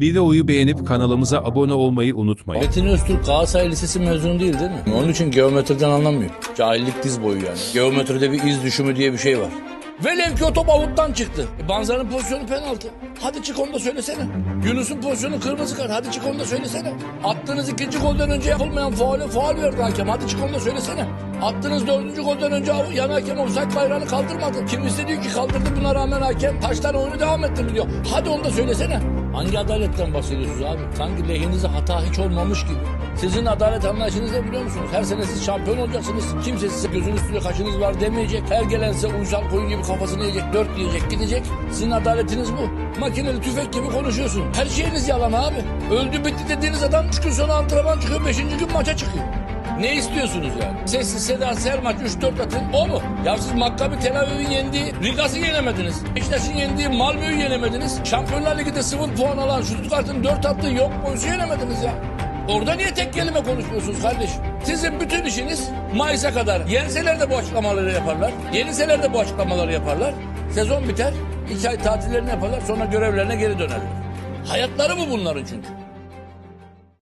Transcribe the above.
Videoyu beğenip kanalımıza abone olmayı unutmayın. Metin Öztürk Galatasaray Lisesi mezunu değil değil mi? Onun için geometriden anlamıyor. Cahillik diz boyu yani. Geometride bir iz düşümü diye bir şey var. Velev ki o top avuttan çıktı. E, Banza'nın pozisyonu penaltı. Hadi çık onu da söylesene. Yunus'un pozisyonu kırmızı kart. Hadi çık onu da söylesene. Attığınız ikinci golden önce yapılmayan faulü faul verdi hakem. Hadi çık onu da söylesene. Attığınız dördüncü golden önce yan hakem offside bayrağını kaldırmadı. Kimisi diyor ki kaldırdı buna rağmen hakem taştan oyunu devam ettirdi diyor. Hadi onu da söylesene. Hangi adaletten bahsediyorsunuz abi? Sanki lehinize hata hiç olmamış gibi. Sizin adalet anlayışınız ne biliyor musunuz? Her sene siz şampiyon olacaksınız. Kimse size gözün üstünde kaşınız var demeyecek. Her gelen size uysal koyun gibi kafasını yiyecek, dört yiyecek, gidecek. Sizin adaletiniz bu. Makineli tüfek gibi konuşuyorsun. Her şeyiniz yalan abi. Öldü bitti dediğiniz adam üç gün sonra antrenman çıkıyor, beşinci gün maça çıkıyor. Ne istiyorsunuz yani? Sessiz sedasız her maç 3-4 atın o mu? Ya siz Maccabi Tel Aviv'in yendiği Rigas'ı yenemediniz. Beşiktaş'ın yendiği Malmö'yü yenemediniz. Şampiyonlar Ligi'de 0 puan alan Stuttgart'ın 4 attığı yok boyusu yenemediniz ya. Orada niye tek kelime konuşmuyorsunuz kardeşim? Sizin bütün işiniz Mayıs'a kadar. Yenseler de bu açıklamaları yaparlar. Yenilseler de bu açıklamaları yaparlar. Sezon biter. iki ay tatillerini yaparlar. Sonra görevlerine geri dönerler. Hayatları bu bunların çünkü.